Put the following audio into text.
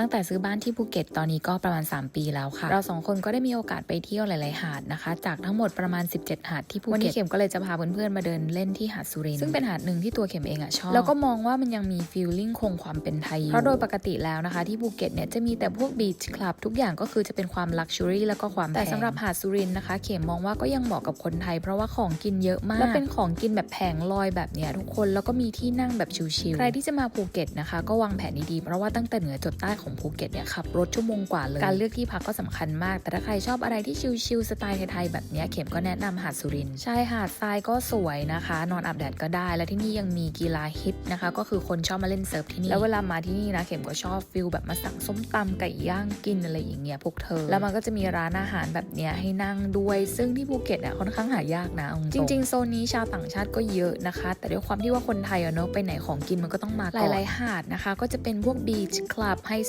ตั้งแต่ซื้อบ้านที่ภูเก็ตตอนนี้ก็ประมาณ 3 ปีแล้วค่ะ เราสองคนก็ได้มีโอกาสไปเที่ยวหลาย ๆ หาดนะคะ จากทั้งหมดประมาณ 17 หาดที่ภูเก็ตวันนี้เข็มก็เลยจะพาเพื่อน ๆ มาเดินเล่นที่หาดสุรินทร์ซึ่งเป็นหาดหนึ่งที่ตัวเข็มเองอะชอบ แล้วก็มองว่ามันยังมีฟีลลิ่งคงความเป็นไทยอยู่เพราะโดยปกติแล้วนะคะ ที่ภูเก็ตเนี่ยจะมีแต่พวกบีชคลับทุกอย่างก็คือจะเป็นความลักชัวรี่แล้วก็ความแต่สำหรับหาดสุรินทร์นะคะ เข็มมองว่าก็ยังเหมาะกับคนไทย เพราะว่าของกินเยอะมาก แล้วเป็นของกินแบบแผงลอยแบบเนี้ยทุกคนแล้วก็มีที่นั่งแบบชิลๆใครที่จะมาภูเก็ตนะคะ ก็วางแผนดีๆเพราะว่าตั้งแต่เหนือจดใต้ของภูเก็ตเนี่ยขับรถชั่วโมงกว่าเลยการเลือกที่พักก็สำคัญมาก แต่ถ้าใครชอบอะไรที่ชิลๆสไตล์ไทยๆแบบเนี้ยเข็มก็แนะนำหาดสุรินทร์ชายหาดทรายก็สวยนะคะ นอนอาบแดดก็ได้ และที่นี่ยังมีกีฬาฮิตนะคะ ก็คือคนชอบมาเล่นเซิร์ฟที่นี่แล้วเวลามาที่นี่นะเข็มก็ชอบฟิลแบบมาสั่งส้มตำไก่ย่างกินอะไรอย่างเงี้ยพวกเธอ แล้วมันก็จะมีร้านอาหารแบบเนี้ยให้นั่งด้วย ซึ่งที่ภูเก็ตอะค่อนข้างหายากนะเอาจริง ๆ โซนนี้ชาวต่างชาติก็เยอะนะคะ แต่ด้วยความที่ว่าคนไทยอะเนาะไปไหนของกินมันก็ต้องมาก่อนหลายๆหาดนะคะ ก็จะเป็นพวกบีชคลับไฮโซ